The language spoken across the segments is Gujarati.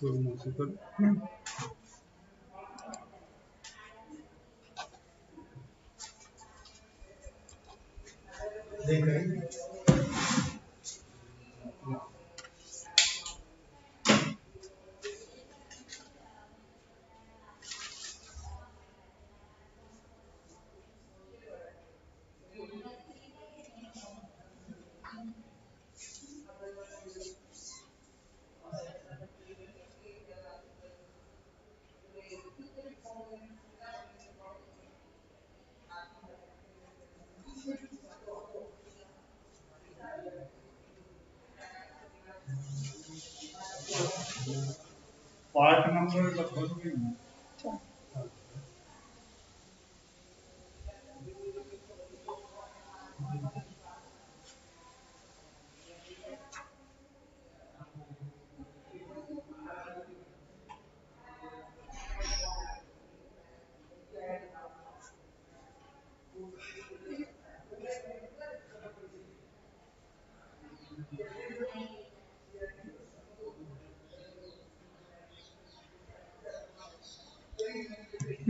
Sorun olsun. Thank you. થોડું મોટું કર પાર્ટ નંબર લખો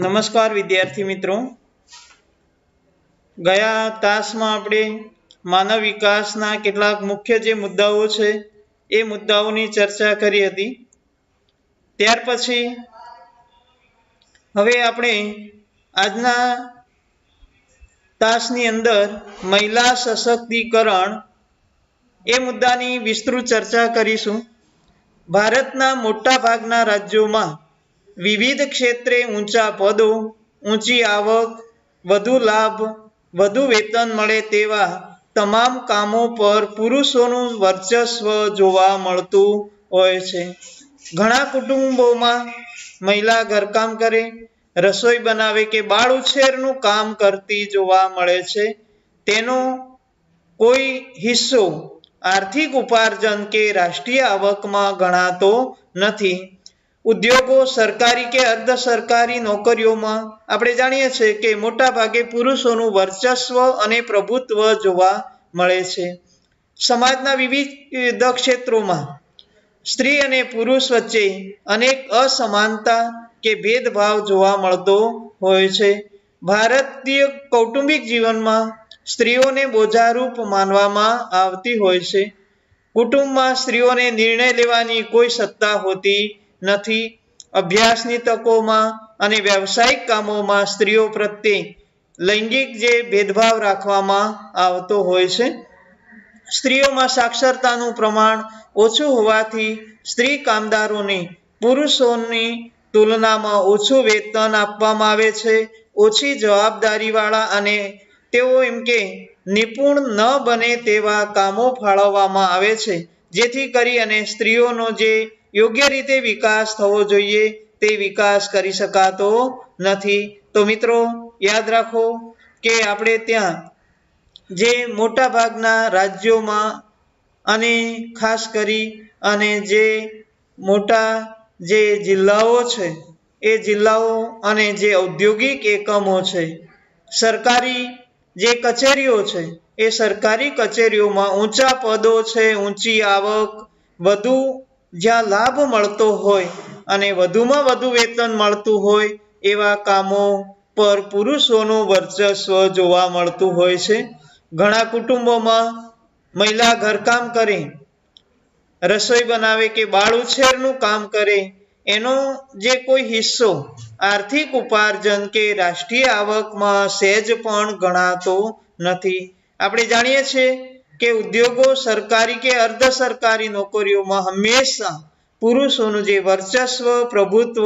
નમસ્કાર વિદ્યાર્થી મિત્રો. ગયા તાસમાં આપણે માનવ વિકાસના કેટલાક મુખ્ય જે મુદ્દાઓ છે, એ મુદ્દાઓની ચર્ચા કરી હતી. ત્યાર પછી હવે આપણે આજના તાસની અંદર મહિલા સશક્તિકરણ એ મુદ્દાની વિસ્તૃત ચર્ચા કરીશું. ભારતના મોટા ભાગના રાજ્યોમાં વિવિધ ક્ષેત્રે ઊંચા પદો, ઊંચી આવક, વધુ લાભ, વધુ વેતન મળે તેવા તમામ કામો પર પુરુષોનું વર્ચસ્વ જોવા મળતું હોય છે. ઘણા કુટુંબોમાં મહિલા ઘરકામ કરે, રસોઈ બનાવે કે બાળ ઉછેરનું કામ કરતી જોવા મળે છે. તેનો કોઈ હિસ્સો આર્થિક ઉપાર્જન કે રાષ્ટ્રીય આવકમાં ગણાતો નથી. ઉદ્યોગો સરકારી કે અર્ધ સરકારી નોકરીઓમાં આપણે જાણીએ છીએ કે મોટા ભાગે પુરુષોનું વર્ચસ્વ અને પ્રભુત્વ જોવા મળે છે. સમાજના વિવિધ ક્ષેત્રોમાં સ્ત્રી અને પુરુષ વચ્ચે અનેક અસમાનતા કે ભેદભાવ જોવા મળતો હોય છે. ભારતીય કૌટુંબિક જીવનમાં સ્ત્રીઓને બોજારૂપ માનવામાં આવતી હોય છે. કુટુંબમાં સ્ત્રીઓને નિર્ણય લેવાની કોઈ સત્તા હોતી નથી. અભ્યાસની તકોમાં અને વ્યવસાયિક કામોમાં સ્ત્રીઓ પ્રત્યે લૈંગિક જે ભેદભાવ રાખવામાં આવતો હોય છે. સ્ત્રીઓમાં સાક્ષરતાનું પ્રમાણ ઓછું હોવાથી સ્ત્રી કામદારોને પુરુષોની તુલનામાં ઓછું વેતન આપવામાં આવે છે, ઓછી જવાબદારીવાળા અને તેઓ એમ કે નિપુણ ન બને તેવા કામો ફાળવવામાં આવે છે. જેથી કરી અને સ્ત્રીઓનો જે યોગ્ય રીતે વિકાસ થવો જોઈએ, તે વિકાસ કરી શકાતો નથી. તો મિત્રો, યાદ રાખો કે આપણે ત્યાં જે મોટા ભાગના રાજ્યોમાં અને ખાસ કરી અને જે મોટા જે જિલ્લાઓ છે, એ જિલ્લાઓ અને જે ઔદ્યોગિક એકમો છે, સરકારી જે કચેરીઓ છે, એ સરકારી કચેરીઓમાં ઊંચા પદો છે, ઊંચી આવક, વધુ જ્યાં લાભ મળતો હોય અને વધુમાં વધુ વેતન મળતું હોય, એવા કામો પર પુરુષોનું વર્ચસ્વ જોવા મળતું હોય છે. ઘણા કુટુંબોમાં મહિલા ઘરકામ કરે, રસોઈ બનાવે કે બાળ ઉછેરનું કામ કરે, એનો જે કોઈ હિસ્સો આર્થિક ઉપાર્જન કે રાષ્ટ્રીય આવકમાં સહેજ પણ ગણાતો નથી. આપણે જાણીએ છીએ કે ઉદ્યોગો સરકારી કે અર્ધ સરકારી નોકરીઓમાં હંમેશા પુરુષોનું જે વર્ચસ્વ, પ્રભુત્વ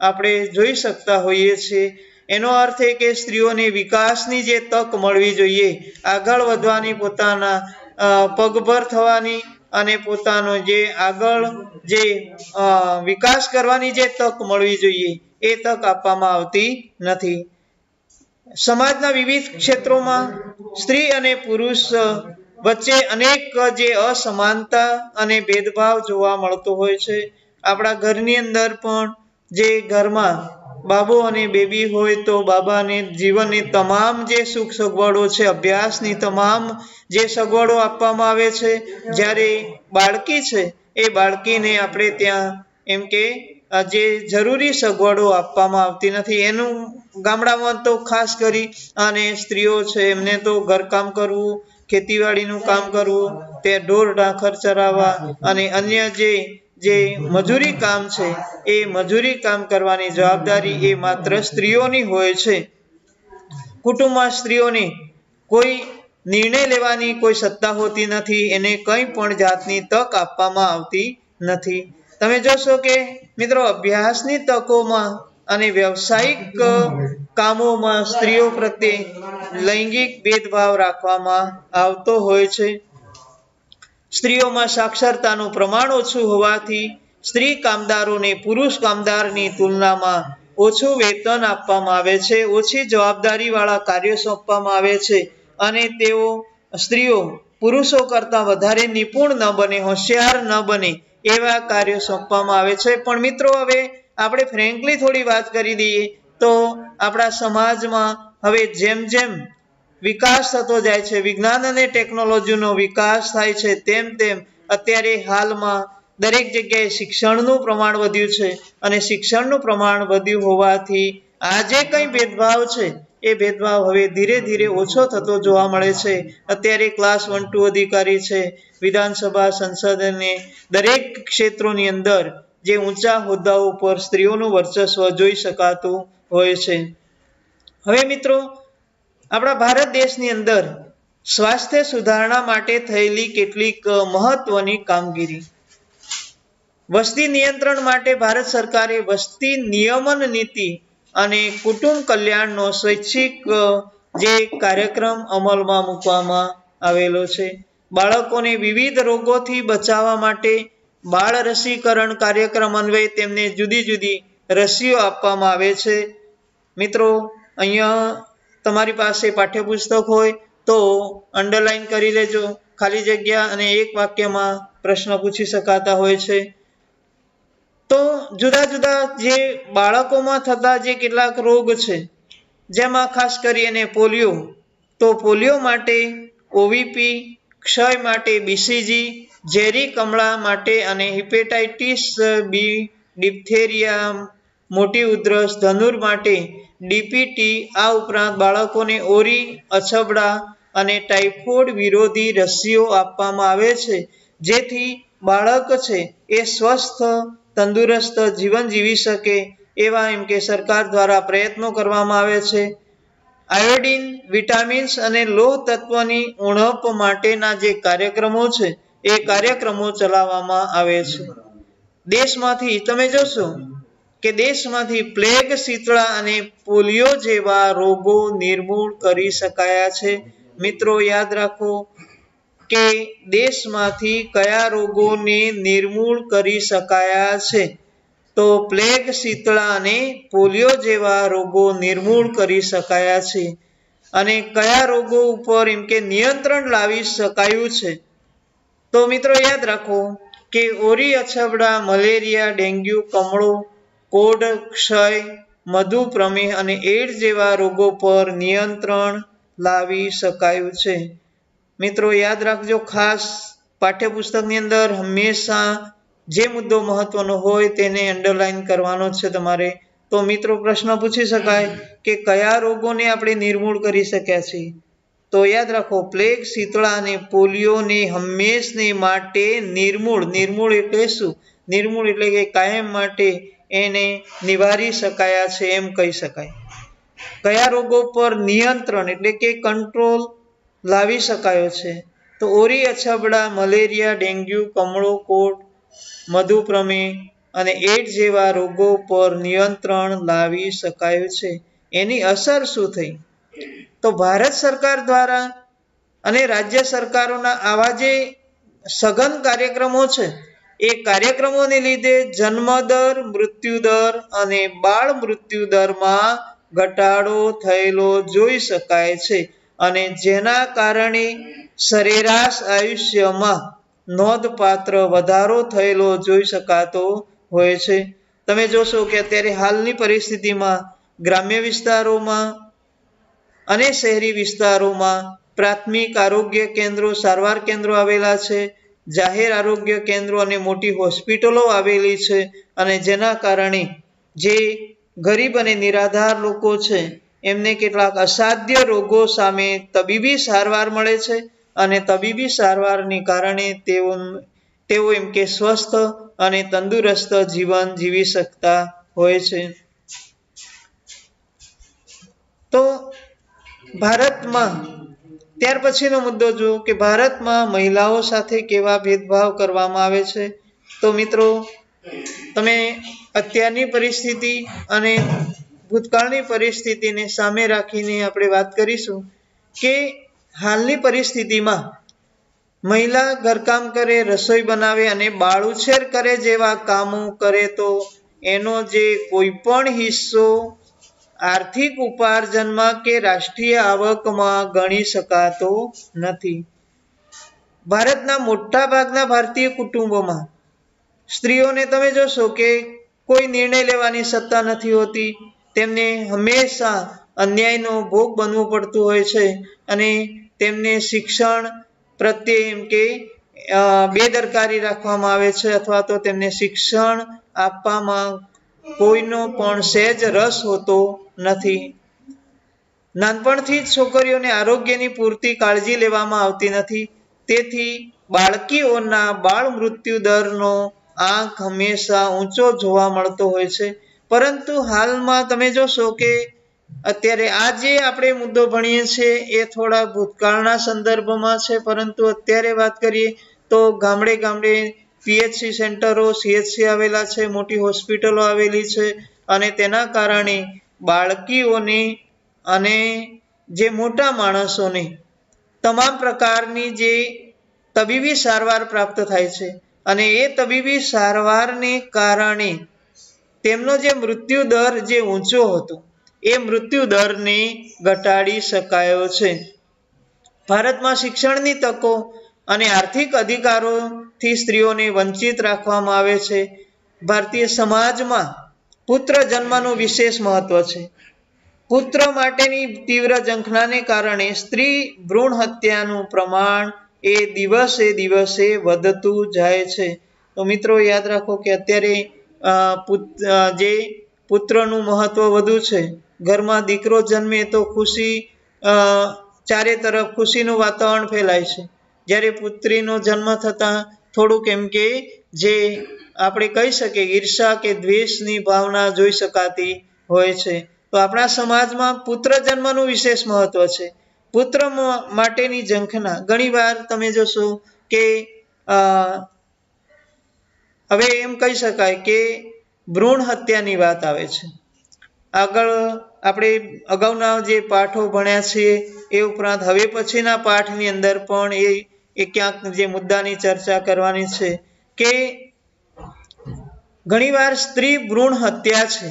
આપણે જોઈ શકતા હોઈએ છીએ. એનો અર્થ એ કે સ્ત્રીઓને વિકાસની જે તક મળવી જોઈએ, આગળ વધવાની પોતાના પગભર થવાની અને પોતાનો જે આગળ જે વિકાસ કરવાની જે તક મળવી જોઈએ, એ તક આપવામાં આવતી નથી. સમાજના વિવિધ ક્ષેત્રોમાં સ્ત્રી અને પુરુષ વચ્ચે અનેક જે અસમાનતા અને ભેદભાવ જોવા મળતો હોય છે. આપણા ઘરની અંદર પણ જે ઘરમાં બાબો અને બેબી હોય તો બાબાને જીવનની તમામ જે સુખ સગવડો છે, અભ્યાસની તમામ જે સગવડો આપવામાં આવે છે, જ્યારે બાળકી છે, એ બાળકીને આપણે ત્યાં એમ કે જે જરૂરી સગવડો આપવામાં આવતી નથી. એનું ગામડામાં તો ખાસ કરી અને સ્ત્રીઓ છે, એમને તો ઘરકામ કરવું ખેતીવાડીનું કામ કરવું, તે ઢોર ઢાંખર ચરાવવા અને અન્ય જે જે મજૂરી કામ છે, એ મજૂરી કામ કરવાની જવાબદારી એ માત્ર સ્ત્રીઓની હોય છે. કુટુંબમાં સ્ત્રીઓની કોઈ નિર્ણય લેવાની કોઈ સત્તા હોતી નથી, એને કંઈ પણ જાતની તક આપવામાં આવતી નથી. તમે જોશો કે મિત્રો, અભ્યાસની તકોમાં અને વ્યવસાયિક કામોમાં સ્ત્રીઓ પ્રત્યે લૈંગિક ભેદભાવ રાખવામાં આવતો હોય છે. સ્ત્રીઓમાં સાક્ષરતાનું પ્રમાણ ઓછું હોવાથી સ્ત્રી કામદારોને પુરુષ કામદારની તુલનામાં ઓછું વેતન આપવામાં આવે છે, ઓછી જવાબદારીવાળા કાર્યો સોંપવામાં આવે છે અને તેઓ સ્ત્રીઓ પુરુષો કરતાં વધારે નિપુણ ન બને, હોશિયાર ન બને એવા કાર્યો સોંપવામાં આવે છે. પણ મિત્રો, હવે આપણે ફ્રેન્કલી થોડી વાત કરી દઈએ તો આપણા સમાજમાં હવે જેમ જેમ વિકાસ થતો જાય છે, વિજ્ઞાન અને ટેકનોલોજીનો વિકાસ થાય છે, તેમ તેમ અત્યારે હાલમાં દરેક જગ્યાએ શિક્ષણનું પ્રમાણ વધ્યું છે અને શિક્ષણનું પ્રમાણ વધ્યું હોવાથી આ જે કંઈ ભેદભાવ છે? એ ભેદભાવ હવે ધીરે ધીરે ઓછો થતો જોવા મળે છે. અત્યારે ક્લાસ વન ટુ અધિકારી છે, વિધાનસભા સંસદ અને દરેક ક્ષેત્રોની અંદર જે ઊંચા હોદ્દાઓ પર સ્ત્રીઓનું વર્ચસ્વ જોઈ શકાતું હોય છે. હવે મિત્રો, આપણા ભારત દેશની અંદર સ્વાસ્થ્ય સુધારણા માટે થયેલી કેટલીક મહત્વની કામગીરી. વસ્તી નિયંત્રણ માટે ભારત સરકારે વસ્તી નિયમન નીતિ અને કુટુંબ કલ્યાણનો સ્વૈચ્છિક જે કાર્યક્રમ અમલમાં મૂકવામાં આવેલો છે. બાળકોને વિવિધ રોગોથી બચાવવા માટે બાળ રસીકરણ કાર્યક્રમ અન્વયે તેમને જુદી જુદી રસીઓ આપવામાં આવે છે. મિત્રો, અહીંયા તમારી પાસે પાઠ્યપુસ્તક હોય તો અંડરલાઈન કરી લેજો. ખાલી જગ્યા અને એક વાક્યમાં પ્રશ્ન પૂછી શકાતા હોય છે. તો જુદા જુદા જે બાળકોમાં થતા જે કેટલાક રોગ છે, જેમાં ખાસ કરીને પોલિયો, તો પોલિયો માટે ઓવીપી, ક્ષય માટે બીસીજી ઝેરી કમળા માટે અને હિપેટાઇટિસ બી ડિપ્થેરિયા મોટી ઉધરસ ધનુર માટે ડીપીટી, આ ઉપરાંત બાળકોને ઓરી, અછબડા અને ટાઇફોઇડ વિરોધી રસીઓ આપવામાં આવે છે, જેથી બાળક છે એ સ્વસ્થ, તંદુરસ્ત જીવન જીવી શકે એવા એમ કે સરકાર દ્વારા પ્રયત્નો કરવામાં આવે છે. આયોડિન, વિટામિન્સ અને લોહ તત્વની ઉણપ માટેના જે કાર્યક્રમો છે એ કાર્યક્રમો ચલાવવામાં આવે છે. દેશમાંથી તમે જોશો કે દેશમાંથી પ્લેગ શીતળા અને પોલિયો જેવા રોગો નિર્મૂળ કરી શકાયા છે. મિત્રો, યાદ રાખો કે દેશમાંથી કયા રોગોને નિર્મૂળ કરી શકાયા છે. તો પ્લેગ શીતળા અને પોલિયો જેવા રોગો નિર્મૂળ કરી શકાયા છે. અને કયા રોગો ઉપર એમ કે નિયંત્રણ લાવી શકાયું છે? તો મિત્રો યાદ રાખો કે ઓરી અછબડા મલેરિયા, ડેન્ગ્યુ, કમળો, કોડ, ક્ષય, મધુ પ્રમેહ અને એડ જેવા રોગો પર નિયંત્રણ લાવી શકાયું છે. મિત્રો યાદ રાખજો, ખાસ પાઠ્યપુસ્તકની અંદર હંમેશા જે મુદ્દો મહત્વનો હોય તેને અંડરલાઈન કરવાનો છે તમારે. તો મિત્રો પ્રશ્ન પૂછી શકાય કે કયા રોગોને આપણે નિર્મૂળ કરી શક્યા છીએ? તો યાદ રાખો, પ્લેગ શીતળા અને પોલિયોને હંમેશને માટે નિર્મૂળ નિર્મૂળ એટલે શું? નિર્મૂળ એટલે કે કાયમ માટે એને નિવારી શકાયા છે એમ કહી શકાય. કયા રોગો પર નિયંત્રણ એટલે કે કંટ્રોલ લાવી શકાયો છે? તો ઓરી અછબડા, મલેરિયા, ડેન્ગ્યુ, કમળો, કોટ, મધુપ્રમેહ અને એડ જેવા રોગો પર નિયંત્રણ લાવી શકાયું છે. એની અસર શું થઈ? તો ભારત સરકાર દ્વારા અને રાજ્ય સરકારોના આવા જે સઘન કાર્યક્રમો છે, એ કાર્યક્રમોને લીધે જન્મદર, મૃત્યુદર અને બાળ મૃત્યુદરમાં ઘટાડો થયેલો જોઈ શકાય છે અને જેના કારણે સરેરાશ આયુષ્યમાં નોંધપાત્ર વધારો થયેલો જોઈ શકાતો હોય છે. તમે જોશો કે અત્યારે હાલની પરિસ્થિતિમાં ગ્રામ્ય વિસ્તારોમાં અને શહેરી વિસ્તારોમાં પ્રાથમિક આરોગ્ય કેન્દ્રો, સારવાર કેન્દ્રો આવેલા છે, જાહેર આરોગ્ય કેન્દ્રો અને મોટી હોસ્પિટલો આવેલી છે અને જેના કારણે જે ગરીબ અને નિરાધાર લોકો છે, એમને કેટલાક અસાધ્ય રોગો સામે તબીબી સારવાર મળે છે અને તબીબી સારવારને કારણે તેઓ તેઓ એમ કે સ્વસ્થ અને તંદુરસ્ત જીવન જીવી શકતા હોય છે. તો ભારતમાં, ત્યાર પછીનો મુદ્દો જુઓ કે ભારતમાં મહિલાઓ સાથે કેવા ભેદભાવ કરવામાં આવે છે. તો મિત્રો, તમે અત્યારની પરિસ્થિતિ અને ભૂતકાળની પરિસ્થિતિને સામે રાખીને આપણે વાત કરીશું કે હાલની પરિસ્થિતિમાં મહિલા ઘરકામ કરે, રસોઈ બનાવે અને બાળ ઉછેર કરે જેવા કામો કરે તો એનો જે કોઈ પણ હિસ્સો આર્થિક ઉપાર્જનમાં કે રાષ્ટ્રીય આવકમાં ગણી શકાતો નથી. ભારતના મોટા ભાગના ભારતીય કુટુંબોમાં સ્ત્રીઓને તમે જોશો કે કોઈ નિર્ણય લેવાની સત્તા નથી હોતી. તેમને હંમેશા અન્યાયનો ભોગ બનવું પડતું હોય છે અને તેમને શિક્ષણ પ્રત્યે એમ કે બેદરકારી રાખવામાં આવે છે અથવા તો તેમને શિક્ષણ આપવામાં કોઈનો પણ સહેજ રસ હોતો નથી. નાનપણથી જ છોકરીઓને આરોગ્યની પૂરતી કાળજી લેવામાં આવતી નથી. તેથી બાળકીઓના બાળ મૃત્યુ દરનો આંક હંમેશા ઊંચો જોવા મળતો હોય છે. પરંતુ હાલમાં તમે જોશો કે અત્યારે આ જે આપણે મુદ્દો ભણીએ છીએ એ થોડા ભૂતકાળના સંદર્ભમાં છે. પરંતુ અત્યારે વાત કરીએ તો ગામડે ગામડે પીએચસી સેન્ટરો સીએચસી આવેલા છે, મોટી હોસ્પિટલો આવેલી છે અને તેના કારણે બાળકીઓને અને જે મોટા માણસોને તમામ પ્રકારની જે તબીબી સારવાર પ્રાપ્ત થાય છે. અને એ તબીબી સારવારને કારણે તેમનો જે મૃત્યુ દર જે ઊંચો હતો, એ મૃત્યુ દરને ઘટાડી શકાયો છે. ભારતમાં શિક્ષણની તકો અને આર્થિક અધિકારોથી સ્ત્રીઓને વંચિત રાખવામાં આવે છે. ભારતીય સમાજમાં પુત્ર જન્મનું વિશેષ મહત્વ છે. પુત્ર માટેની તીવ્ર ઝંખનાને કારણે સ્ત્રી ભ્રૂણ હત્યાનું પ્રમાણ એ દિવસે દિવસે વધતું જાય છે. તો મિત્રો યાદ રાખો કે અત્યારે જે પુત્રનું મહત્વ વધુ છે. ઘરમાં દીકરો જન્મે તો ખુશી ચારે તરફ ખુશીનું વાતાવરણ ફેલાય છે. જ્યારે પુત્રીનો જન્મ થતાં થોડુંક એમ કે જે આપણે કહી શકીએ, ઈર્ષા કે દ્વેષની ભાવના જોઈ શકાતી હોય છે. તો આપણા સમાજમાં પુત્ર જન્મનું વિશેષ મહત્વ છે. પુત્ર માટેની ઝંખના. ઘણીવાર તમે જોશો કે હવે એમ કહી શકાય કે ભ્રૂણ હત્યાની વાત આવે છે. આગળ આપણે અગાઉના જે પાઠો ભણ્યા છીએ એ ઉપરાંત હવે પછીના પાઠની અંદર પણ એ એ ક્યાંક જે મુદ્દાની ચર્ચા કરવાની છે કે ઘણીવાર સ્ત્રી ભ્રૂણ હત્યા છે.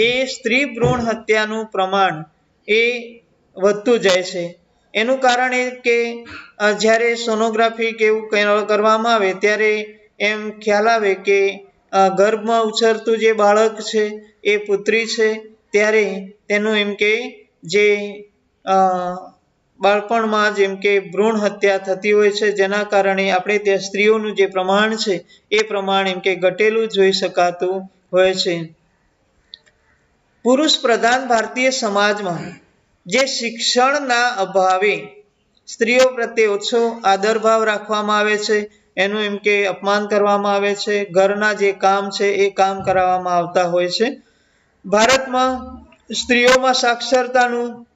એ સ્ત્રી ભ્રૂણ હત્યાનું પ્રમાણ એ વધતું જાય છે. એનું કારણ એ કે જ્યારે સોનોગ્રાફી કે એવું કરવામાં આવે, ત્યારે એમ ખ્યાલ આવે કે ગર્ભમાં ઉછરતું જે બાળક છે, એ પુત્રી છે, ત્યારે તેનું એમ કે જે બાળપણમાં જેમ કે ભ્રૂણ હત્યા થતી હોય છે, જેના કારણે આપણે ત્યાં સ્ત્રીઓનું જે પ્રમાણ છે, એ પ્રમાણ એમ કે ઘટેલું જોઈ શકાતું હોય છે. પુરુષ પ્રધાન ભારતીય સમાજમાં જે શિક્ષણના અભાવે સ્ત્રીઓ પ્રત્યે ઓછો આદરભાવ રાખવામાં આવે છે, એનું એમ કે અપમાન કરવામાં આવે છે, ઘરના જે કામ છે, એ કામ કરાવવામાં આવતા હોય છે. ભારતમાં સ્ત્રીઓમાં સાક્ષરતાનું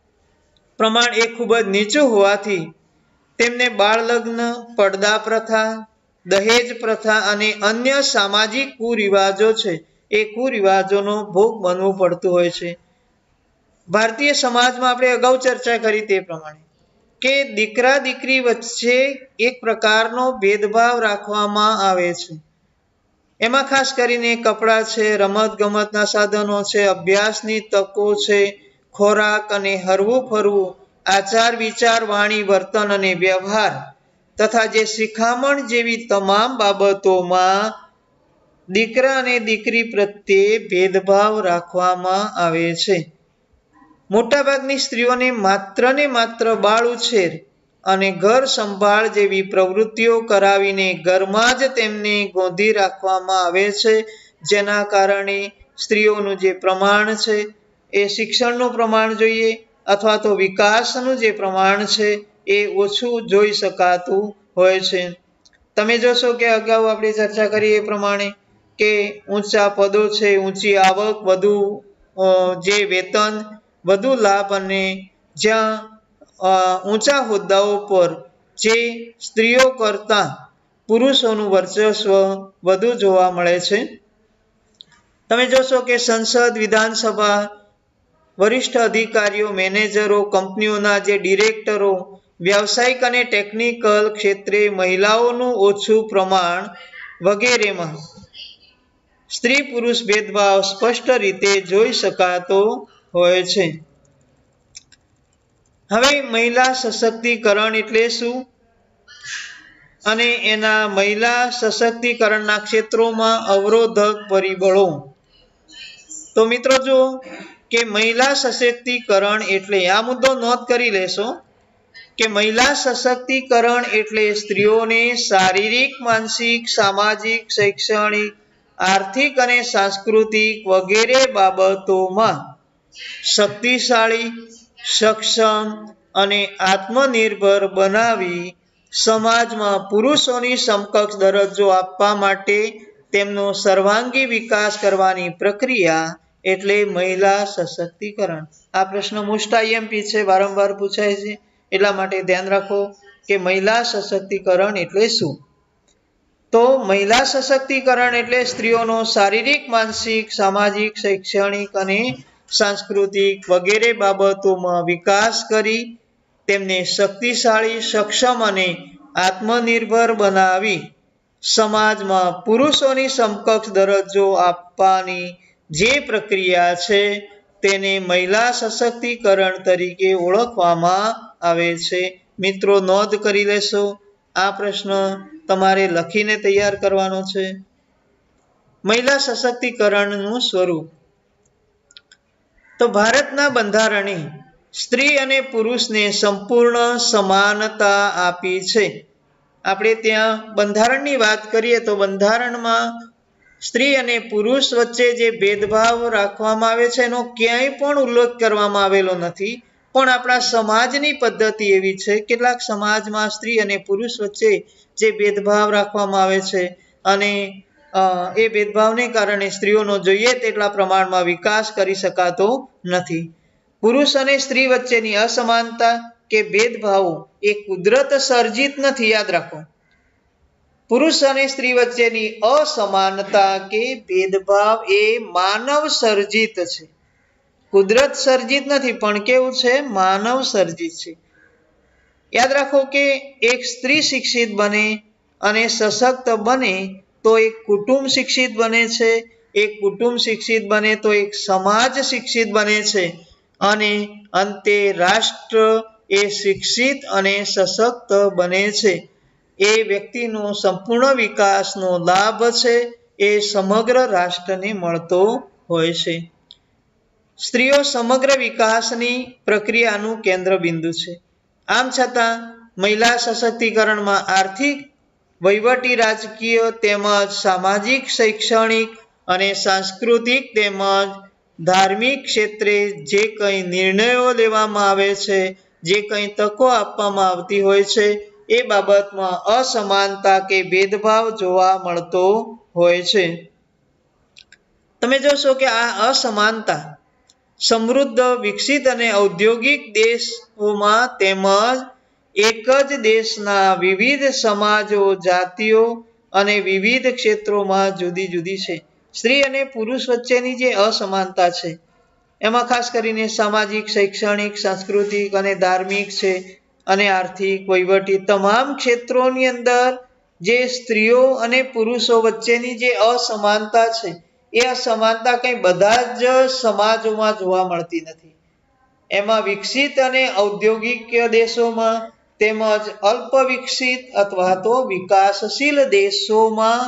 પ્રમાણ એ ખૂબ જ નીચું હોવાથી તેમને બાળ લગ્ન પડદા પ્રથા, દહેજ પ્રથા અને અન્ય સામાજિક કુરિવાજો છે એ કુરિવાજોનો ભોગ બનવું પડતું હોય છે. ભારતીય સમાજમાં આપણે અગાઉ ચર્ચા કરી તે પ્રમાણે કે દીકરા દીકરી વચ્ચે એક પ્રકારનો ભેદભાવ રાખવામાં આવે છે. એમાં ખાસ કરીને કપડાં છે, રમત ગમતના સાધનો છે, અભ્યાસની તકો છે ખોરાક અને હરવું ફરવું આચાર, વિચાર, વાણી, વર્તન અને વ્યવહાર, તથા જે શિખામણ જેવી તમામ બાબતોમાં દીકરા અને દીકરી પ્રત્યે ભેદભાવ રાખવામાં આવે છે. મોટાભાગની સ્ત્રીઓને માત્ર ને માત્ર બાળ ઉછેર અને ઘર સંભાળ જેવી પ્રવૃત્તિઓ કરાવીને ઘરમાં જ તેમને ગોંધી રાખવામાં આવે છે, જેના કારણે સ્ત્રીઓનું જે પ્રમાણ છે એ શિક્ષણનું પ્રમાણ જોઈએ અથવા તો વિકાસનું જે પ્રમાણ છે એ ઓછું જોઈ શકાતું હોય છે. તમે જોશો કે અગાઉ આપણે ચર્ચા કરી એ પ્રમાણે કે ઊંચા પદો છે, ઊંચી આવક, વધુ જે વેતન, વધુ લાભ અને જ્યાં ઊંચા હોદ્દાઓ પર જે સ્ત્રીઓ કરતાં પુરુષોનું વર્ચસ્વ વધુ જોવા મળે છે. તમે જોશો કે સંસદ, વિધાનસભા વરિષ્ઠ અધિકારીઓ, મેનેજરો, કંપનીઓના જે ડિરેક્ટરો, વ્યાવસાયિક અને ટેકનિકલ ક્ષેત્રે મહિલાઓનું ઓછું પ્રમાણ વગેરેમાં સ્ત્રી પુરુષ ભેદભાવ સ્પષ્ટ રીતે જોઈ શકાતો હોય છે. હવે મહિલા સશક્તિકરણ એટલે શું? અને એના મહિલા સશક્તિકરણના ક્ષેત્રોમાં અવરોધક પરિબળો. તો મિત્રો જો કે મહિલા સશક્તિકરણ એટલે, આ મુદ્દો નોંધ કરી લેશો, કે મહિલા સશક્તિકરણ એટલે સ્ત્રીઓને શારીરિક, માનસિક, સામાજિક, શૈક્ષણિક, આર્થિક અને સાંસ્કૃતિક વગેરે બાબતોમાં શક્તિશાળી, સક્ષમ અને આત્મનિર્ભર બનાવી સમાજમાં પુરુષોની સમકક્ષ દરજ્જો આપવા માટે તેમનો સર્વાંગી વિકાસ કરવાની પ્રક્રિયા એટલે મહિલા સશક્તિકરણ. આ પ્રશ્ન મોસ્ટ આઈએમપી છે, વારંવાર પૂછાય છે. એટલા માટે ધ્યાન રાખો કે મહિલા સશક્તિકરણ એટલે શું? તો મહિલા સશક્તિકરણ એટલે સ્ત્રીઓનો શારીરિક, માનસિક, સામાજિક, શૈક્ષણિક અને સાંસ્કૃતિક વગેરે બાબતોમાં વિકાસ કરી તેમને શક્તિશાળી, સક્ષમ અને આત્મનિર્ભર બનાવી સમાજમાં પુરુષોની સમકક્ષ દરજ્જો આપવાની જે પ્રક્રિયા છે તેને મહિલા સશક્તિકરણ તરીકે ઓળખવામાં આવે છે. મિત્રો, નોંધ કરી લેશો, આ પ્રશ્ન તમારે લખીને તૈયાર કરવાનો છે. મહિલા સશક્તિકરણનું સ્વરૂપ. તો ભારતના બંધારણે સ્ત્રી અને પુરુષને સંપૂર્ણ સમાનતા આપી છે. આપણે ત્યાં બંધારણની વાત કરીએ તો બંધારણમાં સ્ત્રી અને પુરુષ વચ્ચે જે ભેદભાવ રાખવામાં આવે છે, એનો ક્યાંય પણ ઉલ્લેખ કરવામાં આવેલો નથી. પણ આપણા સમાજની પદ્ધતિ એવી છે, કેટલાક સમાજમાં સ્ત્રી અને પુરુષ વચ્ચે જે ભેદભાવ રાખવામાં આવે છે અને એ ભેદભાવને કારણે સ્ત્રીઓનો જોઈએ તેટલા પ્રમાણમાં વિકાસ કરી શકાતો નથી. પુરુષ અને સ્ત્રી વચ્ચેની અસમાનતા કે ભેદભાવો એ કુદરત સર્જિત નથી, યાદ રાખો. પુરુષ અને સ્ત્રી વચ્ચેની અસમાનતા કે ભેદભાવ એ માનવ સર્જિત છે. કુદરત સર્જિત નથી, પણ કેવું છે? માનવ સર્જિત છે. યાદ રાખો કે એક સ્ત્રી શિક્ષિત બને અને સશક્ત બને તો એક કુટુંબ શિક્ષિત બને છે, એક કુટુંબ શિક્ષિત બને તો એક સમાજ શિક્ષિત બને છે અને અંતે રાષ્ટ્ર એ શિક્ષિત અને સશક્ત બને છે. એ વ્યક્તિનો સંપૂર્ણ વિકાસનો લાભ છે, એ સમગ્ર રાષ્ટ્રને મળતો હોય છે. સ્ત્રીઓ સમગ્ર વિકાસની પ્રક્રિયાનું કેન્દ્ર બિંદુ છે. આમ છતાં, મહિલા સશક્તિકરણમાં આર્થિક વહીવટી રાજકીય તેમજ સામાજિક, શૈક્ષણિક અને સાંસ્કૃતિક તેમજ ધાર્મિક ક્ષેત્રે જે કંઈ નિર્ણયો લેવામાં આવે છે, જે કંઈ તકો આપવામાં આવતી હોય છે એ બાબતમાં અસમાનતા કે ભેદભાવ જોવા મળતો હોય છે. તમે જોશો કે આ અસમાનતા સમૃદ્ધ, વિકસિત અને ઔદ્યોગિક દેશોમાં તેમજ એક જ દેશના વિવિધ સમાજો, જાતિઓ અને વિવિધ ક્ષેત્રોમાં જુદી જુદી છે. સ્ત્રી અને પુરુષ વચ્ચેની જે અસમાનતા છે, એમાં ખાસ કરીને સામાજિક, શૈક્ષણિક, સાંસ્કૃતિક અને ધાર્મિક છે અને આર્થિક વહીવટી તમામ ક્ષેત્રોની અંદર જે સ્ત્રીઓ અને પુરુષો વચ્ચેની જે અસમાનતા છે, એ અસમાનતા કંઈ બધા જ સમાજોમાં જોવા મળતી નથી. એમાં વિકસિત અને ઔદ્યોગિક દેશોમાં તેમજ અલ્પ વિકસિત અથવા તો વિકાસશીલ દેશોમાં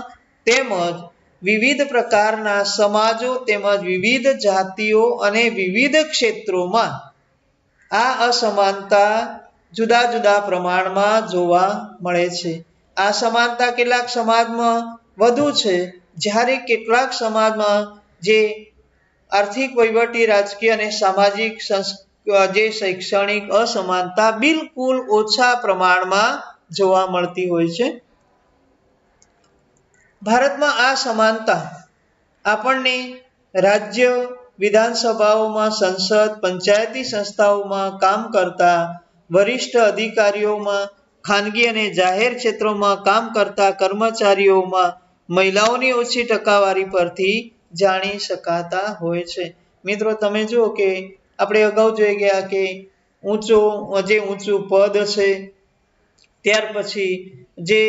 તેમજ વિવિધ પ્રકારના સમાજો તેમજ વિવિધ જાતિઓ અને વિવિધ ક્ષેત્રોમાં આ અસમાનતા જુદા જુદા પ્રમાણમાં જોવા મળે છે. આ સમાનતા કેટલાક સમાજમાં વધુ છે. જ્યારે કેટલાક સમાજમાં જે આર્થિક વહીવટી, રાજકીય અને સામાજિક જે શૈક્ષણિક અસમાનતા બિલકુલ ઓછા પ્રમાણમાં જોવા મળતી હોય છે. ભારતમાં આ સમાનતા આપણને રાજ્ય, વિધાનસભાઓમાં સંસદ, પંચાયતી સંસ્થાઓમાં કામ કરતા વરિષ્ઠ અધિકારીઓમાં, ખાનગી અને જાહેર ક્ષેત્રોમાં કામ કરતા કર્મચારીઓમાં મહિલાઓની ઓછી ટકાવારી પરથી જાણી શકાતા હોય છે. મિત્રો, તમે જુઓ કે આપણે અગાઉ જોઈ ગયા કે ઊંચો, જે ઊંચું પદ છે, ત્યાર પછી જે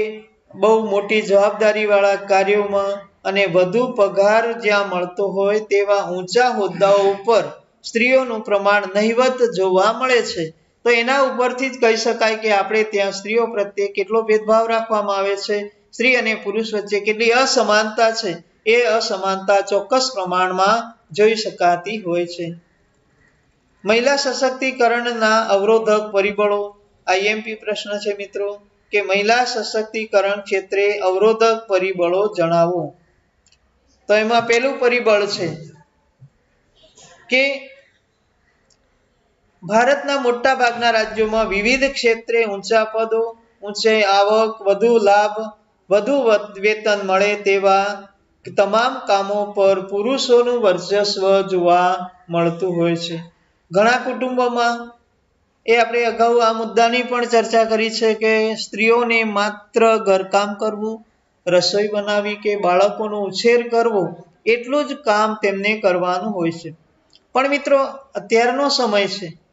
બહુ મોટી જવાબદારીવાળા કાર્યોમાં અને વધુ પગાર જ્યાં મળતો હોય તેવા ઊંચા હોદ્દાઓ ઉપર સ્ત્રીઓનું પ્રમાણ નહિવત જોવા મળે છે. તો એના ઉપરથી જ કહી શકાય કે આપણે ત્યાં સ્ત્રીઓ પ્રત્યે કેટલો ભેદભાવ રાખવામાં આવે છે? સ્ત્રી અને પુરુષ વચ્ચે કેટલી અસમાનતા છે? એ અસમાનતા ચોક્કસ પ્રમાણમાં જોઈ શકાતી હોય છે. મહિલા સશક્તિકરણના અવરોધક પરિબળો આઈએમપી પ્રશ્ન છે મિત્રો, કે મહિલા સશક્તિકરણ ક્ષેત્રે અવરોધક પરિબળો જણાવો. તો એમાં પહેલું પરિબળ છે કે ભારતના મોટા ભાગના રાજ્યોમાં વિવિધ ક્ષેત્રે ઊંચા પદો ઊંચાઈ આવક, વધુ લાભ, વધુ વેતન મળે તેવા તમામ કામો પર પુરુષોનું વર્ચસ્વ જોવા મળતું હોય છે. ઘણા કુટુંબોમાં એ આપણે અગાઉ આ મુદ્દાની પણ ચર્ચા કરી છે કે સ્ત્રીઓને માત્ર ઘરકામ કરવું, રસોઈ બનાવી કે બાળકોનો ઉછેર કરવો, એટલું જ કામ તેમને કરવાનું હોય છે. પણ મિત્રો, અત્યારનો સમય છે.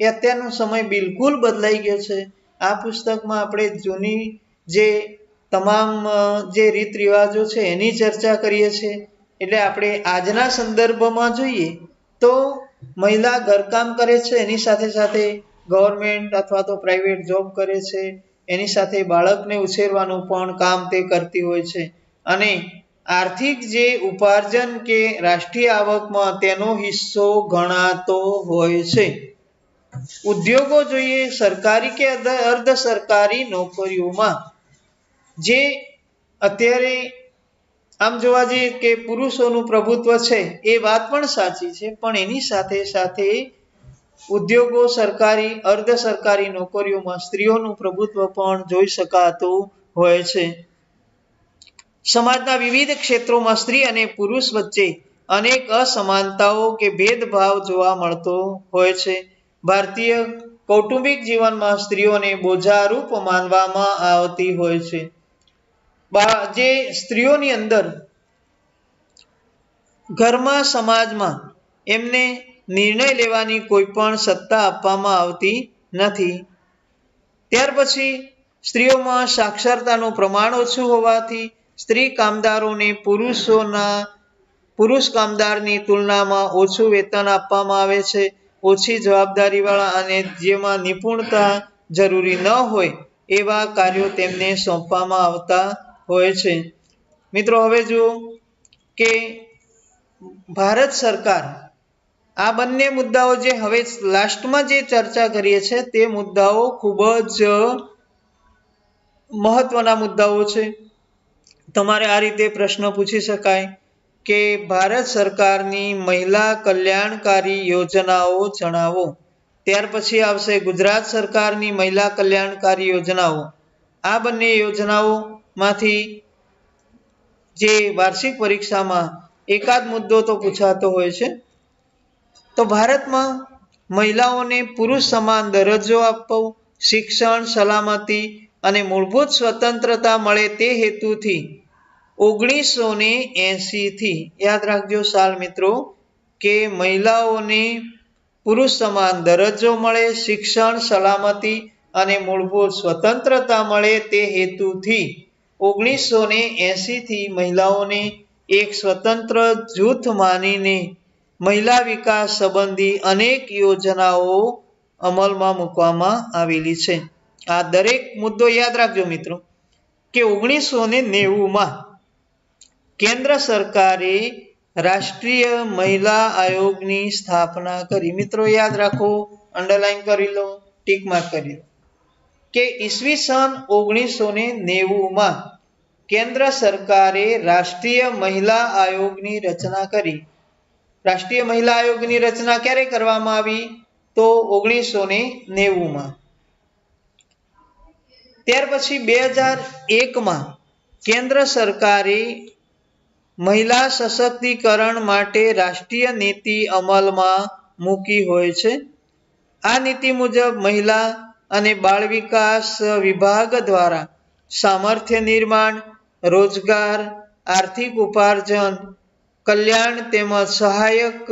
એ અત્યારનો સમય બિલકુલ બદલાઈ ગયો છે. આ પુસ્તકમાં આપણે જૂની જે તમામ જે રીત રિવાજો છે એની ચર્ચા કરીએ છીએ. એટલે આપણે આજના સંદર્ભમાં જોઈએ તો મહિલા ઘરકામ કરે છે, એની સાથે સાથે ગવર્મેન્ટ અથવા તો પ્રાઇવેટ જોબ કરે છે, એની સાથે બાળકને ઉછેરવાનું પણ કામ તે કરતી હોય છે. અને આર્થિક જે ઉપાર્જન કે રાષ્ટ્રીય આવકમાં તેનો હિસ્સો ગણાતો હોય છે. ઉદ્યોગો જોઈએ, સરકારી કે અર્ધ સરકારી નોકરીઓમાં, જે અત્યારે આમ જોવા જઈએ કે પુરુષોનું પ્રભુત્વ છે, એ વાત પણ સાચી છે, પણ એની સાથે સાથે ઉદ્યોગો, સરકારી અર્ધ સરકારી નોકરીઓમાં સ્ત્રીઓનું પ્રભુત્વ પણ જોઈ શકાતું હોય છે. સમાજના વિવિધ ક્ષેત્રોમાં સ્ત્રી અને પુરુષ વચ્ચે અનેક અસમાનતાઓ કે ભેદભાવ જોવા મળતો હોય છે. ભારતીય કૌટુંબિક જીવનમાં સ્ત્રીઓને બોજારૂપ માનવામાં આવતી હોય છે. જે સ્ત્રીઓની અંદર ઘરમાં સમાજમાં એમને નિર્ણય લેવાની કોઈ પણ સત્તા આપવામાં આવતી નથી. ત્યાર પછી સ્ત્રીઓમાં સાક્ષરતાનું પ્રમાણ ઓછું હોવાથી સ્ત્રી કામદારોને પુરુષોના પુરુષ કામદારની તુલનામાં ઓછું વેતન આપવામાં આવે છે. ઓછી જવાબદારીવાળા અને જેમાં નિપુણતા જરૂરી ન હોય, એવા કાર્યો તેમને સોંપવામાં આવતા હોય છે. મિત્રો, હવે જુઓ કે ભારત સરકાર આ બંને મુદ્દાઓ જે હવે લાસ્ટમાં જે ચર્ચા કરીએ છીએ, તે મુદ્દાઓ ખૂબ જ મહત્વના મુદ્દાઓ છે. તમારે આ રીતે પ્રશ્ન પૂછી શકાય. કે ભારત સરકારની મહિલા કલ્યાણકારી યોજનાઓ જણાવો. ત્યાર પછી આવશે ગુજરાત સરકારની મહિલા કલ્યાણકારી યોજનાઓ. આ બંને યોજનાઓમાંથી જે વાર્ષિક પરીક્ષામાં એકાદ મુદ્દો તો પૂછાતો હોય છે. તો ભારતમાં મહિલાઓને પુરુષ સમાન દરજ્જો આપવો, શિક્ષણ, સલામતી અને મૂળભૂત સ્વતંત્રતા મળે તે હેતુથી ઓગણીસો ને એંશીથી, યાદ રાખજો સાલ મિત્રો, કે મહિલાઓને પુરુષ સમાન દરજ્જો મળે, શિક્ષણ, સલામતી અને મૂળભૂત સ્વતંત્રતા મળે તે હેતુથી ઓગણીસો ને એંશીથી મહિલાઓને એક સ્વતંત્ર જૂથ માનીને મહિલા વિકાસ સંબંધી અનેક યોજનાઓ અમલમાં મૂકવામાં આવેલી છે. આ દરેક મુદ્દો યાદ રાખજો મિત્રો, કે ઓગણીસો ને નેવુંમાં કેન્દ્ર સરકારે રાષ્ટ્રીય મહિલા આયોગની સ્થાપના કરી. મિત્રો, યાદ રાખો અંડરલાઈન કરી લો ટીક કરી લો. કે ઈસવીસન ઓગણીસો ને નેવુંમાં કેન્દ્ર સરકારે રાષ્ટ્રીય મહિલા આયોગની રચના કરી. રાષ્ટ્રીય મહિલા આયોગની રચના ક્યારે કરવામાં આવી? તો ઓગણીસો ને નેવુંમાં. ત્યાર પછી બે હજાર એકમાં કેન્દ્ર સરકારે મહિલા સશક્તિકરણ માટે રાષ્ટ્રીય નીતિ અમલમાં મૂકી હોય છે. આ નીતિ મુજબ મહિલા અને બાળ વિકાસ વિભાગ દ્વારા સામર્થ્ય નિર્માણ, રોજગાર, આર્થિક ઉપાર્જન, કલ્યાણ તેમજ સહાયક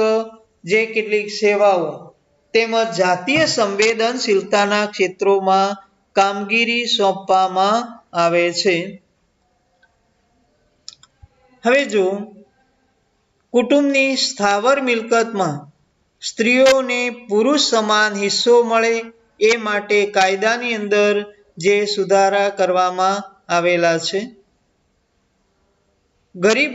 જે કેટલીક સેવાઓ તેમજ જાતીય સંવેદનશીલતાના ક્ષેત્રોમાં કામગીરી સોંપવામાં આવે છે. હવે જો કુટુંબની સ્થાવર મિલકતમાં સ્ત્રીઓને પુરુષ સમાન હિસ્સો મળે એ માટે કાયદાની અંદર જે સુધારા કરવામાં આવેલા છે. ગરીબ